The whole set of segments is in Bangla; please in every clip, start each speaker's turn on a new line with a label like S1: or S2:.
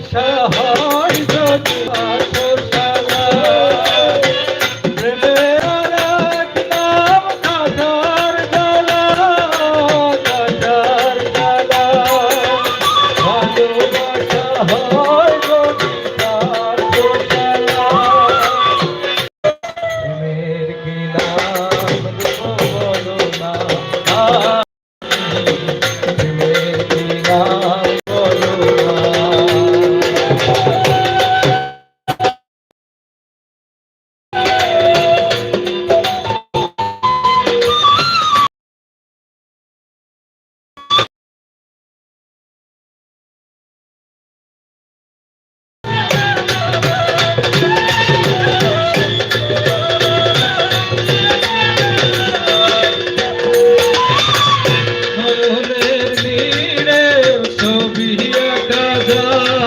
S1: Krishna.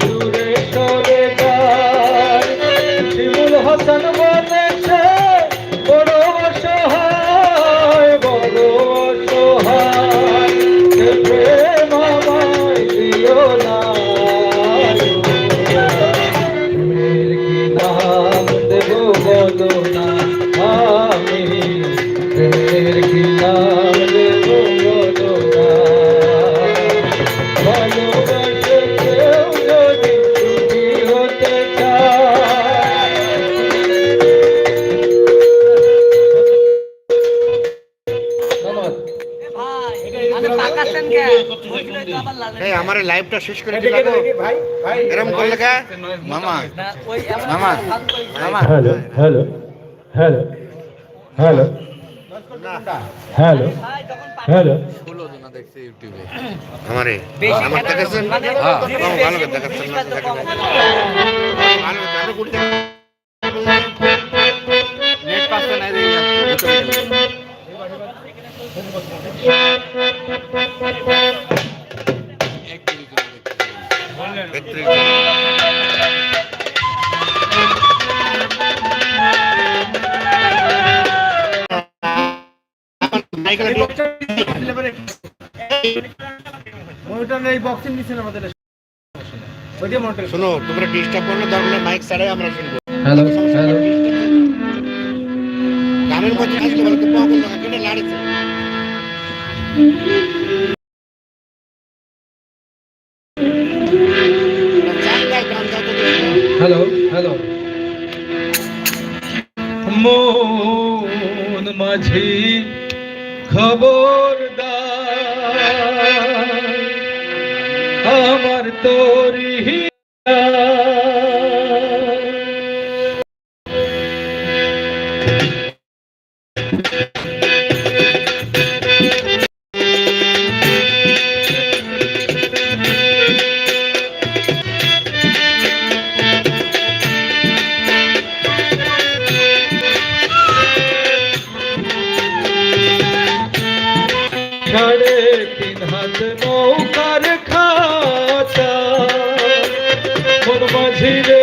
S1: দূরে সরে যায়। শিমুল হাসান
S2: এই আমার লাইভটা শেষ করে দিলাম। মামা। মামা। মামা।
S1: Hello hello hello hello hello hello
S2: আমারে দেখাচ্ছেন হ্যাঁ, ভালো দেখাচ্ছেন মনিটরের এই বক্সের নিচে আমাদের শোনো তোমরা ডিস্টার্ব করলে তাহলে মাইক ছাড়াই আমরা শুনব
S1: হ্যালো
S2: நடிச்சு
S1: হ্যালো হ্যালো। মন মাঝে খবরদার আমার তোর হীরা নৌকার খাতা মাঝিরে